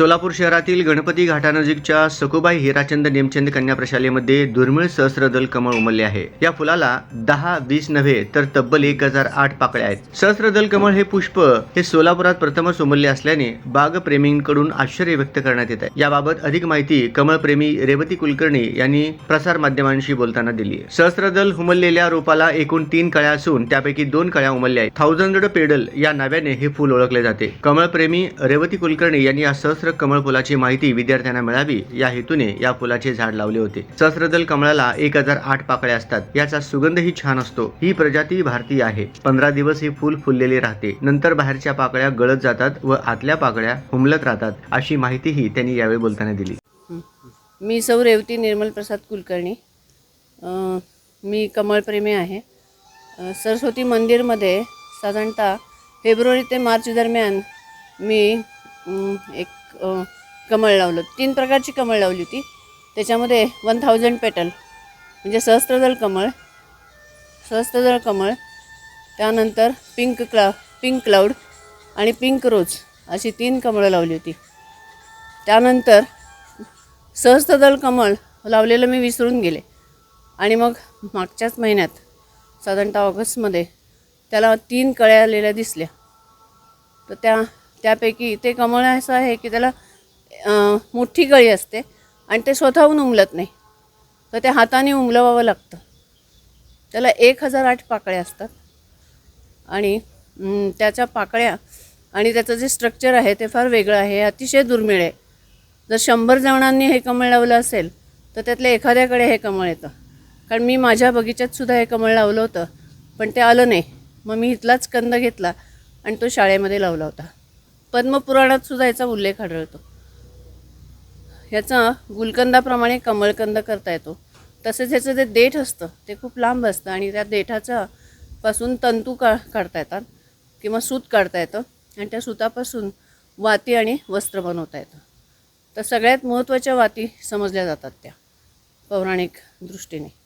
सोलापूर शहरातील गणपती घाटानजीकच्या सकुबाई हिराचंद नेमचंद कन्या प्रशालेमध्ये दुर्मिळ सहस्रदल कमळ उमलले आहे. या फुलाला दहा वीस नव्हे तर तब्बल एक हजार आठ पाकळ्या आहेत. सहस्रदल कमळ हे पुष्प हे सोलापुरात प्रथमच उमलले असल्याने बागप्रेमींकडून आश्चर्य व्यक्त करण्यात येत आहे. याबाबत अधिक माहिती कमळप्रेमी रेवती कुलकर्णी यांनी प्रसार माध्यमांशी बोलताना दिली सहस्रदल उमललेल्या रोपाला एकूण तीन कळ्या असून त्यापैकी दोन कळ्या उमलल्या आहेत. थाउजंड पेडल या नाव्याने हे फूल ओळखले जाते. कमळप्रेमी रेवती कुलकर्णी यांनी या सहस्र कमळ फुलाची माहिती विद्यार्थ्यांना मिळावी या हेतूने या फुलाचे झाड लावले होते. सहस्रदल कमळाला एक हजार आठ पाकळ्या असतात. याचा सुगंधही छान असतो. ही प्रजाती भारतीय आहे. पंधरा दिवस हे फूल फुललेले राहते. नंतर बाहेरच्या पाकळ्या गळत जातात व आतल्या पाकळ्या हुमलत राहतात अशी माहितीही त्यांनी यावेळी बोलताना दिली. मी सौ रेवती निर्मल प्रसाद कुलकर्णी. मी कमळप्रेमी आहे. सरस्वती मंदिरमध्ये साधारणतः फेब्रुवारी ते मार्च दरम्यान मी एक कमळ लावलं. तीन प्रकारची कमळ लावली होती. त्याच्यामध्ये वन थाउजंड पेटल म्हणजे सहस्त्रदल कमळ सहस्त्रदल कमळ त्यानंतर पिंक क्ला पिंक क्लाउड आणि पिंक रोज अशी तीन कमळं लावली होती. त्यानंतर सहस्त्रदल कमळ लावलेलं मी विसरून गेले. आणि मग मागच्याच महिन्यात साधारणतः ऑगस्टमध्ये त्याला तीन कळ्या आलेल्या दिसल्या. तर त्या त्यापैकी ते कमळ असं आहे की त्याला मोठी कळी असते आणि ते स्वतःहून उमलत नाही. तर ते हाताने उमलवावं लागतं. त्याला एक हजार आठ पाकळ्या असतात. आणि त्याच्या पाकळ्या आणि त्याचं जे स्ट्रक्चर आहे ते फार वेगळं आहे. अतिशय दुर्मिळ आहे. जर शंभर जणांनी हे कमळ लावलं असेल तर त्यातल्या एखाद्याकडे हे कमळ येतं. कारण मी माझ्या बगीच्यात सुद्धा हे कमळ लावलं होतं पण ते आलं नाही. मग मी इथलाच कंद घेतला आणि तो शाळेमध्ये लावला होता. पद्मपुराणात सुद्धा याचा उल्लेख आढळतो. ह्याचा गुलकंदाप्रमाणे कमळकंद करता येतो. तसेच ह्याचं जे देठ असतं ते खूप लांब असतं आणि त्या देठाचा पासून तंतू का काढता येतात किंवा सूत काढता येतं आणि त्या सुतापासून वाती आणि वस्त्र बनवता येतं. तर सगळ्यात महत्त्वाच्या वाती समजल्या जातात त्या पौराणिक दृष्टीने.